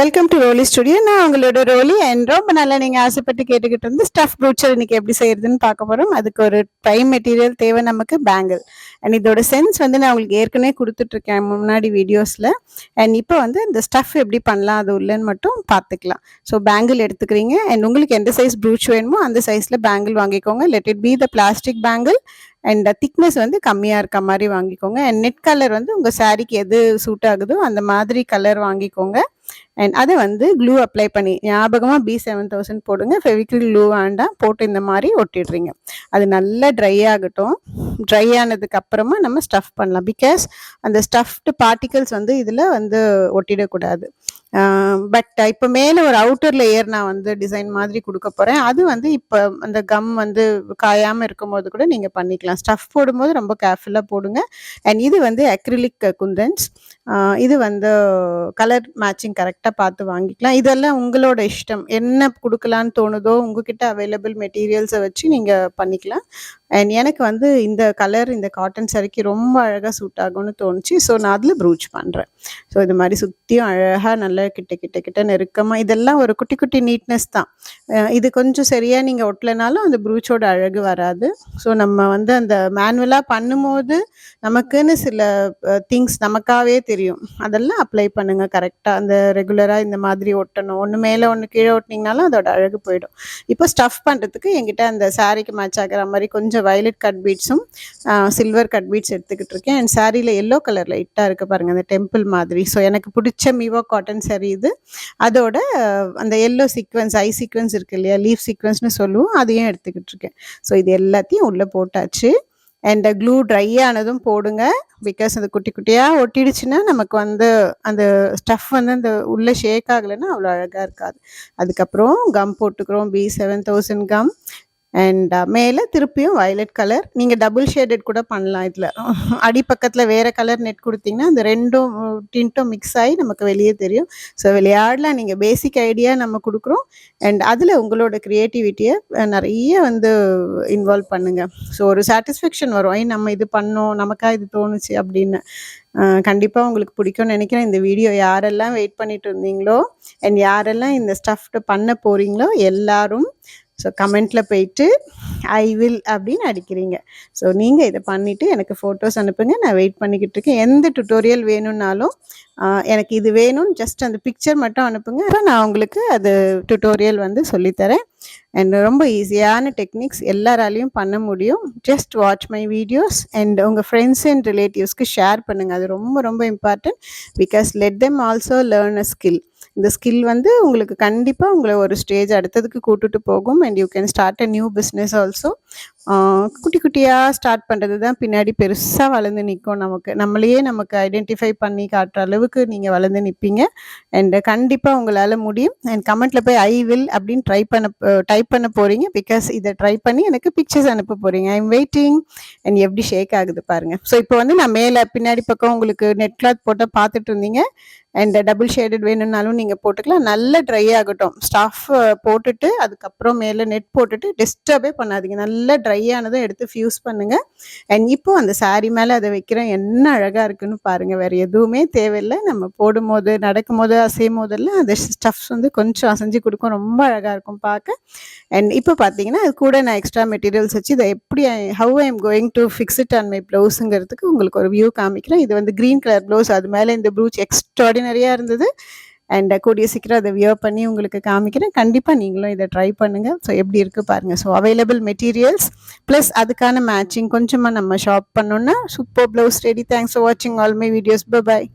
Welcome to ரோலி studio நான் உங்களோட ரோலி and ரொம்ப நல்லா நீங்கள் ஆசைப்பட்டு கேட்டுக்கிட்டு இருந்து ஸ்டஃப் ப்ரூச்சர் இன்னைக்கு எப்படி செய்யறதுன்னு பார்க்க போகிறோம் அதுக்கு ஒரு ப்ரைம் மெட்டீரியல் தேவை நமக்கு பேங்கிள் அண்ட் இதோட சென்ஸ் வந்து நான் உங்களுக்கு ஏற்கனவே கொடுத்துட்ருக்கேன் முன்னாடி வீடியோஸில் அண்ட் இப்போ வந்து இந்த ஸ்டஃப் எப்படி பண்ணலாம் அது உள்ளன்னு மட்டும் பார்த்துக்கலாம். ஸோ பேங்கிள் எடுத்துக்கிறீங்க. அண்ட் உங்களுக்கு எந்த சைஸ் ப்ரூச் வேணுமோ அந்த சைஸில் பேங்கிள் வாங்கிக்கோங்க. Let it be the plastic bangle and thickness வந்து கம்மியாக இருக்க மாதிரி வாங்கிக்கோங்க. அண்ட் நெட் கலர் வந்து உங்கள் சாரீக்கு எது சூட் ஆகுதோ அந்த மாதிரி கலர் வாங்கிக்கோங்க. அண்ட் அதை வந்து க்ளூ அப்ளை பண்ணி ஞாபகமாக பி செவன் தௌசண்ட் போடுங்க. ஃபெவிக்ரில் க்ளூ வேண்டாம் போட்டு இந்த மாதிரி ஒட்டிடுறீங்க. அது நல்லா ட்ரை ஆகட்டும். ட்ரை ஆனதுக்கு அப்புறமா நம்ம ஸ்டஃப் பண்ணலாம். பிகாஸ் அந்த ஸ்டஃப்டு பார்ட்டிகல்ஸ் வந்து இதில் வந்து ஒட்டிடக்கூடாது. பட் இப்போ மேலே ஒரு அவுட்டர் லேயர் நான் வந்து டிசைன் மாதிரி கொடுக்க போகிறேன் அது வந்து இப்போ அந்த கம் வந்து காயாமல் இருக்கும்போது கூட நீங்கள் பண்ணிக்கலாம். ஸ்டஃப் போடும்போது ரொம்ப கேர்ஃபுல்லாக போடுங்க. அண்ட் இது வந்து அக்ரிலிக் குந்தன்ஸ். இது வந்து கலர் மேட்சிங் கரெக்டாக பார்த்து வாங்கிக்கலாம். இதெல்லாம் உங்களோட இஷ்டம். என்ன கொடுக்கலான்னு தோணுதோ உங்ககிட்ட அவைலபிள் மெட்டீரியல்ஸை வச்சு நீங்கள் பண்ணிக்கலாம். அண்ட் எனக்கு வந்து இந்த கலர் இந்த காட்டன் சரிக்கு ரொம்ப அழகாக சூட் ஆகும்னு தோணுச்சு. ஸோ நான் அதில் ப்ரூச் பண்ணுறேன் ஸோ இது மாதிரி சுற்றியும் அழகாக நல்லா கிட்ட கிட்ட கிட்ட நெருக்கமாக இதெல்லாம் ஒரு குட்டி குட்டி நீட்னஸ் தான். இது கொஞ்சம் சரியாக நீங்கள் ஒட்டலைனாலும் அந்த ப்ரூச்சோட அழகு வராது. ஸோ நம்ம வந்து அந்த மேனுவலாக பண்ணும்போது நமக்குன்னு சில திங்ஸ் நமக்காகவே தெரியும். அதெல்லாம் அப்ளை பண்ணுங்க கரெக்டாக அந்த ரெகுலராக இந்த மாதிரி ஒட்டணும். ஒன்று மேலே ஒன்று கீழே ஒட்டினீங்கனாலும் அதோட அழகு போயிடும். இப்போ ஸ்டஃப் பண்ணுறதுக்கு என்கிட்ட அந்த சாரீக்கு மேட்ச் ஆகிற மாதிரி கொஞ்சம் வயலட் கட் பீட்ஸும் சில்வர் கட் பீட்ஸ் எடுத்துக்கிட்டு இருக்கேன். அண்ட் சாரியில் எல்லோ கலர் லைட்டாக இருக்க பாருங்கள் அந்த டெம்பிள் மாதிரி. ஸோ எனக்கு பிடிச்ச மீவோ காட்டன் சரி இது. அதோட அந்த எல்லோ சீக்வன்ஸ் ஐ சீக்வன்ஸ் இருக்கு இல்லையா லீஃப் சீக்வன்ஸ்னு சொல்லுவோம் அதையும் எடுத்துக்கிட்டு இருக்கேன். ஸோ இது எல்லாத்தையும் உள்ளே போட்டாச்சு. அண்ட் க்ளூ ட்ரை ஆனதும் போடுங்க. பிகாஸ் அது குட்டி குட்டியாக ஒட்டிடுச்சுன்னா நமக்கு வந்து அந்த ஸ்டஃப் வந்து அந்த உள்ளே ஷேக் ஆகலைன்னா அவ்வளோ அழகாக இருக்காது. அதுக்கப்புறம் கம் போட்டுக்கிறோம் B seven thousand gum and uh, மேலே திருப்பியும் வயலட் கலர் நீங்கள் டபுள் ஷேடட் கூட பண்ணலாம் இதில். அடிப்பக்கத்தில் வேறு கலர் நெட் கொடுத்தீங்கன்னா அந்த ரெண்டும் டின்ட்டும் மிக்ஸ் ஆகி நமக்கு வெளியே தெரியும். ஸோ விளையாடலாம். நீங்கள் பேசிக் ஐடியா நம்ம கொடுக்குறோம். அண்ட் அதில் உங்களோட க்ரியேட்டிவிட்டியை நிறைய வந்து இன்வால்வ் பண்ணுங்கள் ஸோ ஒரு சாட்டிஸ்ஃபேக்ஷன் வரும். ஐ நம்ம இது பண்ணோம். நமக்கா இது தோணுச்சு அப்படின்னு. கண்டிப்பாக உங்களுக்கு பிடிக்கும்னு நினைக்கிறேன். இந்த வீடியோ யாரெல்லாம் வெயிட் பண்ணிட்டு இருந்தீங்களோ அண்ட் யாரெல்லாம் இந்த ஸ்டஃப்ட் பண்ண போகிறீங்களோ எல்லாரும் ஸோ கமெண்ட்டில் போயிட்டு ஐ வில் அப்படின்னு அடிக்கிறீங்க. ஸோ நீங்கள் இதை பண்ணிவிட்டு எனக்கு ஃபோட்டோஸ் அனுப்புங்க. நான் வெயிட் பண்ணிக்கிட்டு இருக்கேன். எந்த டுட்டோரியல் வேணும்னாலும் எனக்கு இது வேணும்னு ஜஸ்ட் அந்த பிக்சர் மட்டும் அனுப்புங்க. நான் உங்களுக்கு அது டுட்டோரியல் வந்து சொல்லித்தரேன். அண்ட் ரொம்ப ஈஸியான டெக்னிக்ஸ் எல்லாராலையும் பண்ண முடியும். Just watch my videos and உங்கள் ஃப்ரெண்ட்ஸ் அண்ட் ரிலேட்டிவ்ஸ்க்கு ஷேர் பண்ணுங்கள் அது ரொம்ப ரொம்ப important because let them also learn a skill இந்த ஸ்கில் வந்து உங்களுக்கு கண்டிப்பாக உங்களை ஒரு ஸ்டேஜ் அடுத்ததுக்கு கூட்டுட்டு போகும். And you can start a new business also குட்டி குட்டியாக ஸ்டார்ட் பண்ணுறது தான் பின்னாடி பெருசாக வளர்ந்து நிற்கும் நமக்கு. நம்மளையே நமக்கு ஐடென்டிஃபை பண்ணி காட்டுற அளவுக்கு நீங்கள் வளர்ந்து நிற்பீங்க அண்ட் கண்டிப்பாக உங்களால் முடியும். அண்ட் கமெண்ட்டில் போய் ஐ வில் அப்படின்னு ட்ரை பண்ண டைப் பண்ண போகிறீங்க பிகாஸ் இதை ட்ரை பண்ணி எனக்கு பிக்சர்ஸ் அனுப்ப போகிறீங்க ஐ எம் வெயிட்டிங் அண்ட் எப்படி ஷேக் ஆகுது பாருங்கள் ஸோ இப்போ வந்து நான் மேலே பின்னாடி பக்கம் உங்களுக்கு நெட் கிளாத் போட்டால் பார்த்துட்டு இருந்தீங்க. அண்ட் டபுள் ஷேடட் வேணும்னாலும் நீங்கள் போட்டுக்கலாம். நல்லா ட்ரை ஆகட்டும். ஸ்டாஃப் போட்டுட்டு அதுக்கப்புறம் மேலே நெட் போட்டுட்டு டிஸ்டர்பே பண்ணாதீங்க. நல்லா ட்ரை ஆனதும் எடுத்து ஃபியூஸ் பண்ணுங்க. அண்ட் இப்போ அந்த சாரீ மேலே அதை வைக்கிறேன் என்ன அழகாக இருக்குன்னு பாருங்க. வேற எதுவுமே தேவையில்லை. நம்ம போடும்போது நடக்கும்போது அசையும் போதெல்லாம் அந்த ஸ்டஃப்ஸ் வந்து கொஞ்சம் அசைஞ்சு கொடுக்கும். ரொம்ப அழகாக இருக்கும் பார்க்க. அண்ட் இப்போ பார்த்தீங்கன்னா அது கூட நான் எக்ஸ்ட்ரா மெட்டீரியல்ஸ் வச்சு இதை எப்படி how I am going to fix it on my ப்ளவுஸுங்கிறதுக்கு உங்களுக்கு ஒரு வியூ காமிக்கிறேன். இது வந்து க்ரீன் கலர் ப்ளவுஸ் அது மேலே இந்த ப்ளூச் எக்ஸ்ட்ராடினரியாக இருந்தது. அண்ட் கூடிய சீக்கிரம் அதை வியர் பண்ணி உங்களுக்கு காமிக்கிறேன். கண்டிப்பாக நீங்களும் இதை ட்ரை பண்ணுங்கள் ஸோ எப்படி இருக்குது பாருங்கள் ஸோ அவைலபிள் மெட்டீரியல்ஸ் ப்ளஸ் அதுக்கான மேட்சிங் கொஞ்சமாக நம்ம ஷாப் பண்ணோன்னா super blouse ready thanks for வாட்சிங் ஆல் மை வீடியோஸ் பாய்